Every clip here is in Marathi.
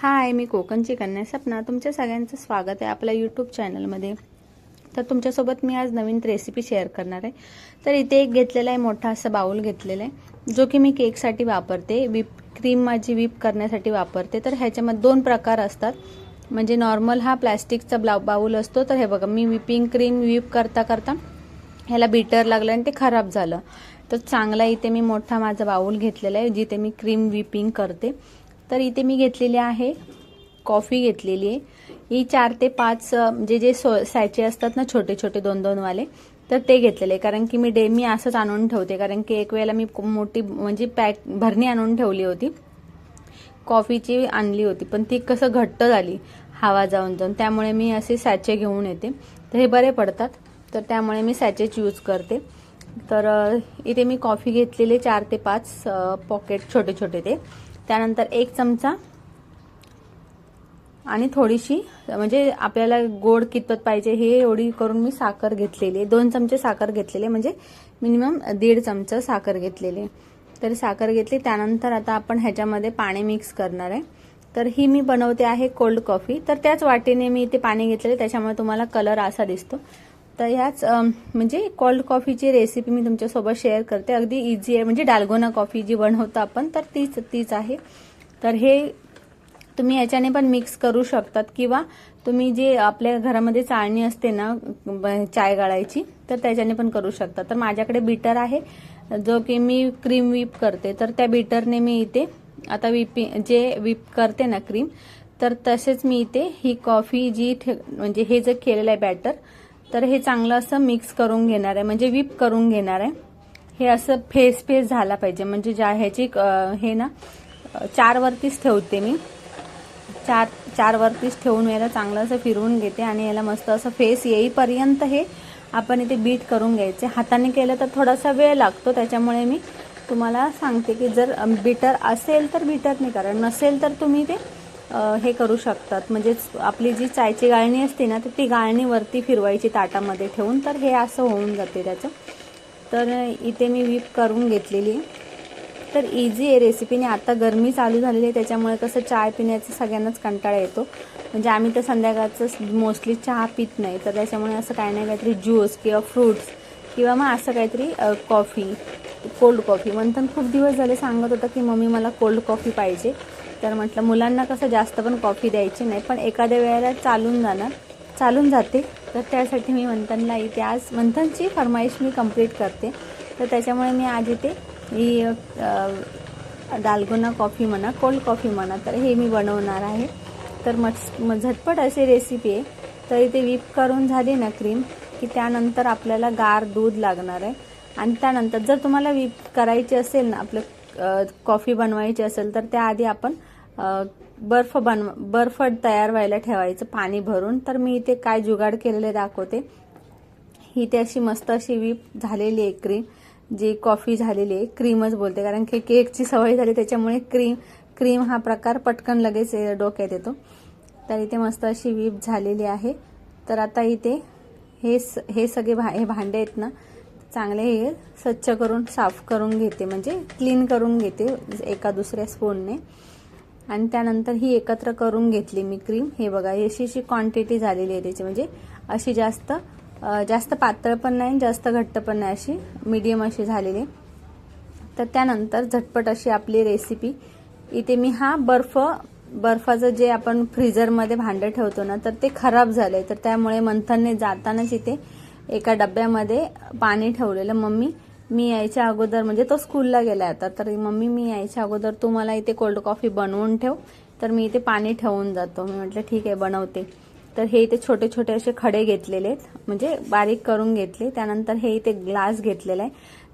हाय मी कोकणची कन्या सपना. तुमच्या सगळ्यांचं स्वागत आहे आपल्या यूट्यूब चॅनलमध्ये तर तुमच्यासोबत मी आज नवीन रेसिपी शेअर करणार आहे. तर इथे एक घेतलेला आहे मोठा असा बाऊल घेतलेला आहे जो की मी केकसाठी वापरते. विप क्रीम माझी विप करण्यासाठी वापरते. तर ह्याच्यामध्ये दोन प्रकार असतात. म्हणजे नॉर्मल हा प्लॅस्टिकचा ब्ला बाऊल असतो. तर हे बघा मी विपिंग क्रीम विप करता करता ह्याला बीटर लागलं आणि ते खराब झालं. तर चांगला इथे मी मोठा माझा बाऊल घेतलेला आहे जिथे मी क्रीम विपिंग करते. तर इथे मी घेतलेली आहे. कॉफी घेतलेली आहे. ही चार ते पाच म्हणजे जे सो सॅचे असतात ना छोटे छोटे दोन दोनवाले तर ते घेतलेले कारण की मी डेमी असंच आणून ठेवते. कारण की एक वेळेला मी मोठी म्हणजे पॅक भरणी आणून ठेवली होती. कॉफीची आणली होती पण ती कसं घट्ट झाली हवा जाऊन जाऊन. त्यामुळे मी असे सॅचे घेऊन येते. तर हे बरे पडतात. तर त्यामुळे मी सॅचेच यूज करते. तर इथे मी कॉफी घेतलेले चार ते पाच पॉकेट छोटे छोटे ते. त्यानंतर एक चमचा आणि थोडीशी म्हणजे आपल्याला गोड कितपत पाहिजे हे एवढी करून मी साखर घेतलेली दोन चमचे साखर घेतलेले म्हणजे मिनिमम दीड चमचं साखर घेतलेली तर साखर घेतली. त्यानंतर आता आपण ह्याच्यामध्ये पाणी मिक्स करणार आहे. तर ही मी बनवते आहे कोल्ड कॉफी. तर त्याच वाटेने मी इथे पाणी घेतलेले त्याच्यामुळे तुम्हाला कलर असा दिसतो. तर ह्याच म्हणजे कोल्ड कॉफीची रेसिपी मी तुमच्यासोबत शेअर करते. अगदी इझी आहे. म्हणजे डालगोना कॉफी जी बनवतो आपण तर तीच तीच आहे. तर हे तुम्ही याच्याने पण मिक्स करू शकतात. किंवा तुम्ही जे आपल्या घरामध्ये चाळणी असते ना चाय गाळायची तर त्याच्याने पण करू शकता तर माझ्याकडे बीटर आहे जो की मी क्रीम विप करते. तर त्या बीटरने मी इथे आता विपी जे विप करते ना क्रीम तर तसेच मी इथे ही कॉफी जी म्हणजे हे जे केलेलं आहे बॅटर तर हे चांगलं असं मिक्स करून घेणार आहे. म्हणजे विप करून घेणार आहे. हे असं फेस फेस झाला पाहिजे. म्हणजे ज्या ह्याची हे ना चारवरतीच ठेवते मी. चार चारवरतीच ठेवून याला चांगलं असं फिरवून घेते आणि याला मस्त असं फेस येईपर्यंत हे आपण इथे बीट करून घ्यायचे. हाताने केलं तर थोडासा वेळ लागतो. त्याच्यामुळे मी तुम्हाला सांगते की जर बीटर असेल तर बीटरने करा नसेल तर तुम्ही ते हे करू शकतात. म्हणजेच आपली जी चायची गाळणी असते ना तर ती गाळणी वरती फिरवायची ताटामध्ये ठेवून तर हे असं होऊन जाते त्याचं. तर इथे मी वीप करून घेतलेली आहे. तर इझी आहे रेसिपीने आता गरमी चालू झालेली आहे त्याच्यामुळे कसं चाय पिण्याचा सगळ्यांनाच कंटाळा येतो. म्हणजे आम्ही तर संध्याकाळचं मोस्टली चहा पित नाही तर त्याच्यामुळे असं काही नाही काहीतरी ज्यूस किंवा फ्रूट्स किंवा मग असं काहीतरी कॉफी कोल्ड कॉफी म्हणतात खूप दिवस झाले सांगत होता की मम्मी मला कोल्ड कॉफी पाहिजे. तर म्हटलं मुलांना कसं जास्त पण कॉफी द्यायची नाही पण एखाद्या वेळेला चालून जाणार चालून जाते. तर त्यासाठी मी मंथनला इथे आज मंथनची फरमाईश मी कंप्लीट करते. तर त्याच्यामुळे मी आज इथे ही दालगोना कॉफी म्हणा कोल्ड कॉफी म्हणा तर हे मी बनवणार आहे. तर मग झटपट अशी रेसिपी आहे. तर इथे विप करून झाली ना क्रीम की त्यानंतर आपल्याला गार दूध लागणार आहे. आणि त्यानंतर जर तुम्हाला विप करायची असेल ना आपलं कॉफी बनवायची असेल तर त्याआधी आपण बर्फ बन बर्फ तयार व्हायला ठेवायचं पाणी भरून. तर मी इथे काय जुगाड केलेले दाखवते. ही ते अशी मस्त अशी वीप झालेली आहे क्रीम जी कॉफी झालेली आहे. क्रीमच बोलते. कारण की केकची सवय झाली त्याच्यामुळे क्रीम क्रीम हा प्रकार पटकन लगेच डोक्यात येतो. तर इथे मस्त अशी वीप झालेली आहे. तर आता इथे हे स हे सगळे भा हे भांडे आहेत ना चांगले हे स्वच्छ करून साफ करून घेते. म्हणजे क्लीन करून घेते एका दुसऱ्या स्पूनने आणि त्यानंतर ही एकत्र करून घेतली मी क्रीम हे बघा अशी अशी क्वांटिटी झालेली आहे त्याची. म्हणजे अशी जास्त जास्त पातळ पण नाही जास्त घट्ट पण नाही अशी. मीडियम अशी झालेली तर त्यानंतर झटपट अशी आपली रेसिपी इथे मी हा बर्फ बर्फाचं जे आपण फ्रीजरमध्ये भांडं ठेवतो ना तर ते खराब झालंय. तर त्यामुळे मंथनने जातानाच इथे एका डब्यामध्ये पाणी ठेवलेलं. मम्मी मी यायच्या अगोदर म्हणजे तो स्कूलला गेला आता तर मम्मी मी यायच्या अगोदर तू मला इथे कोल्ड कॉफी बनवून ठेव. तर मी इथे पाणी ठेवून जातो. मी म्हटलं ठीक आहे बनवते. तर हे इथे छोटे छोटे असे खडे घेतलेले आहेत. म्हणजे बारीक करून घेतले. त्यानंतर हे इथे ग्लास घेतलेला आहे.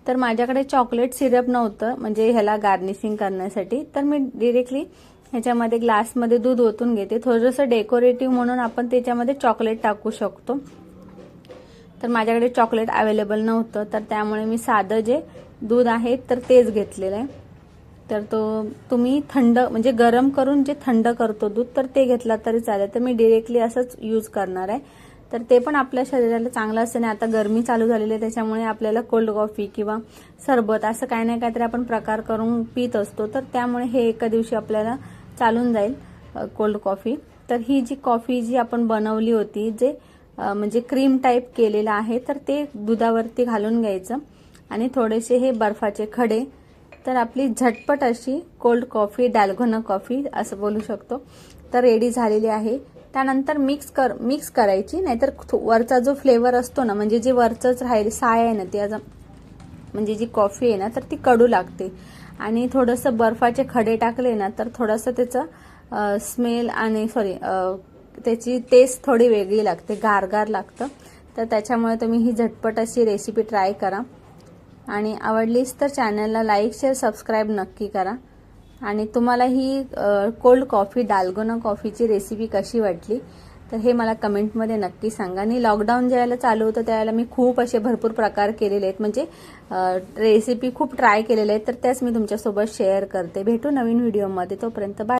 तर माझ्याकडे चॉकलेट सिरप नव्हतं म्हणजे ह्याला गार्निशिंग करण्यासाठी. तर मी डिरेक्टली ह्याच्यामध्ये ग्लासमध्ये दूध ओतून घेते. थोडंसं डेकोरेटिव्ह म्हणून आपण त्याच्यामध्ये चॉकलेट टाकू शकतो. तर माझ्याकडे चॉकलेट अवेलेबल नव्हतं तर त्यामुळे मी साधं जे दूध आहे तर तेच घेतलेलं आहे. तर तो तुम्ही थंड म्हणजे गरम करून जे थंड करतो दूध तर ते घेतला तरी चालेल. तर मी डिरेक्टली असंच यूज करणार आहे. तर ते पण आपल्या शरीराला चांगलं असतं नाही आता गरमी चालू झालेली आहे त्याच्यामुळे आपल्याला कोल्ड कॉफी किंवा सरबत असं काही ना काहीतरी आपण प्रकार करून पित असतो. तर त्यामुळे हे एका दिवशी आपल्याला चालून जाईल कोल्ड कॉफी तर ही जी कॉफी जी आपण बनवली होती जे म्हणजे क्रीम टाईप केलेलं आहे तर ते दुधावरती घालून घ्यायचं. आणि थोडेसे हे बर्फाचे खडे. तर आपली झटपट अशी कोल्ड कॉफी डॅल्गोना कॉफी असं बोलू शकतो. तर रेडी झालेली आहे. त्यानंतर मिक्स कर मिक्स करायची नाहीतर वरचा जो फ्लेवर असतो ना म्हणजे जे वरचंच राहील साय आहे ना ते म्हणजे जी कॉफी आहे ना तर ती कडू लागते. आणि थोडंसं बर्फाचे खडे टाकले ना तर थोडंसं त्याचं स्मेल आणि सॉरी त्याची टेस्ट थोडी वेगळी लागते गारगार लागतं. तर त्याच्यामुळे तुम्ही ही झटपट अशी रेसिपी ट्राय करा. आणि आवडलीच तर चॅनलला लाईक शेअर सबस्क्राईब नक्की करा. आणि तुम्हाला ही कोल्ड कॉफी डाल्गोना कॉफीची रेसिपी कशी वाटली तर हे मला कमेंटमध्ये नक्की सांगा. आणि लॉकडाऊन ज्यावेळेला चालू होतं त्यावेळेला मी खूप असे भरपूर प्रकार केलेले आहेत. म्हणजे रेसिपी खूप ट्राय केलेल्या आहेत. तर त्याच मी तुमच्यासोबत शेअर करते. भेटू नवीन व्हिडिओमध्ये तोपर्यंत बाय